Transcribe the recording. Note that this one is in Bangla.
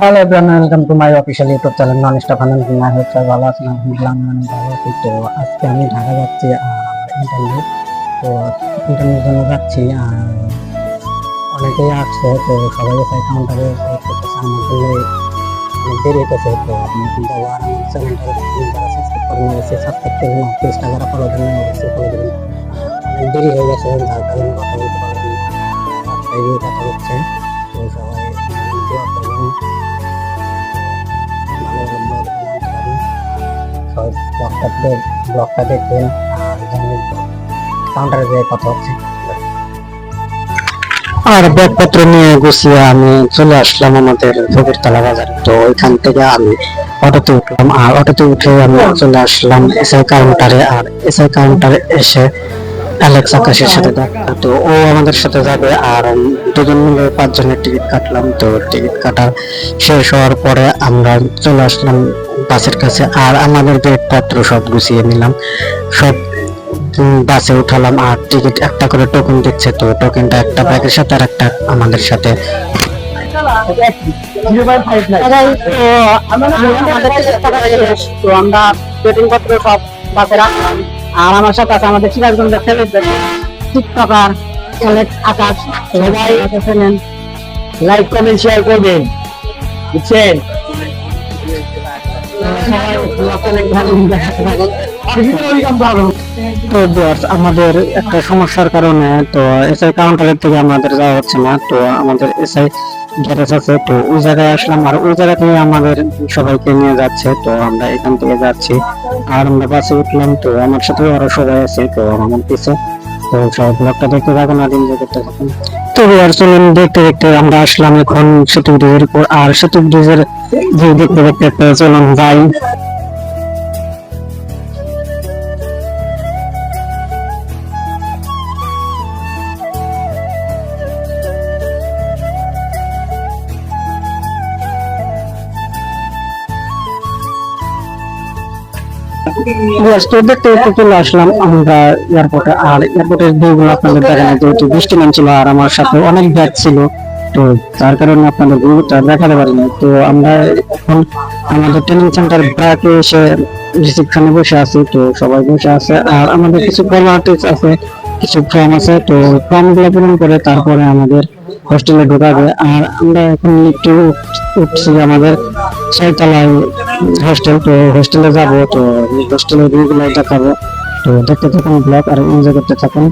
Hello everyone welcome to my official YouTube channel non stop আনন্দ মাই হচ্ছে ভালো আছেন? আলহামদুলিল্লাহ ভালো আছি। তো আজকে আমি ঢাকা যাচ্ছি ইন্টারভিউ তো ইন্টারভিউর জন্য যাচ্ছি অনেকেই আসছে, তো সবাই এসে কাউন্টারে আমার জন্য অনেক দেরি তো আমি কিন্তু আমার চ্যানেলটা সাবস্ক্রাইব সাবস্ক্রাইব করে না পেজটা যারা ফলো অবশ্যই অনেক দেরি হয়ে গেছে, যার কারণে কথা বলতে কথা হচ্ছে তো সবাই ব্লগটাতে ব্লকটা দেখবেন আর কাউন্টারে যেয়ে কথা হচ্ছে। আর ব্যাগপত্র নিয়ে গুছিয়ে আমি চলে আসলাম আমাদের ফকিরতলা বাজার। তো ওইখান থেকে আমি অটোতে উঠলাম, আর অটোতে উঠে আমি চলে আসলাম এসআই কাউন্টারে আর এসআই কাউন্টারে এসে অ্যালেক্স আকাশের সাথে দেখা। তো ও আমাদের সাথে যাবে আর দুজন মিলে পাঁচজনের টিকিট কাটলাম। তো টিকিট কাটা শেষ হওয়ার পরে আমরা চলে আসলাম বাসের কাছে আর আমাদের ব্যাগপত্র সব গুছিয়ে নিলাম। সব বাসে উঠালাম আর টিকিট একটা করে টোকেন দিচ্ছে। তো টোকেনটা একটা ব্যাগের সাথে আর একটা আমাদের সাথে। তো আমরা সব বাসে রাখলাম। আর আমার সাথে আছে আমাদের সিরাজগঞ্জের সেলিব্রেট টিকটকার অ্যালেক্স আকাশ। সবাই শুনেন লাইক কমেন্ট শেয়ার করবেন। বুঝছেন? তো viewers, আমাদের একটা সমস্যার কারণে তো এসআই কাউন্টারের থেকে আমাদের যাওয়া হচ্ছে না তো আমাদের এসআই গ্যারেজ আছে তো ওই জায়গায় আসলাম আর ওই জায়গা থেকে আমাদের সবাইকে নিয়ে যাচ্ছে তো আমরা এখান থেকে যাচ্ছি। আর আমরা বাসে উঠলাম তো আমার সাথে আরও সবাই আছে তো আমার পিছে। তো সব ব্লগটা দেখতে থাকুন আর এনজয় করতে থাকুন। তো আর চলুন দেখতে দেখতে আমরা আসলাম এখন সেতু ব্রিজের উপর। আর সেতু ব্রিজের যে দেখতে দেখতে চলুন যাই। দেখতে দেখতে চলে আসলাম আমরা এয়ারপোর্টে আর এয়ারপোর্টের ভিউগুলো আপনাদের দেখানো যেহেতু বৃষ্টি নামছিল আর আমার সাথে অনেক ব্যাগ ছিল। তো তার কারণে আপনাদের ভিউটা দেখাতে পারিনি। তো আমরা এখন আমাদের ট্রেনিং সেন্টার ব্যাকে এসে রিসিপশনে বসে আছি। তো সবাই বসে আছে। আর আমাদের কিছু ফর্মালিটিস আছে, কিছু ফর্ম আছে। তো ফর্মগুলো পূরণ করে তারপরে আমাদের হোস্টেলে ঢোকাবে আর আমরা এখন একটু উঠছি আমাদের ছয়তলায় হোস্টেল তো হোস্টেলে যাব, তো হোস্টেলের ভিউগুলো দেখাবো। তো দেখতে থাকুন ব্লগ আর এনজয় করতে থাকুন।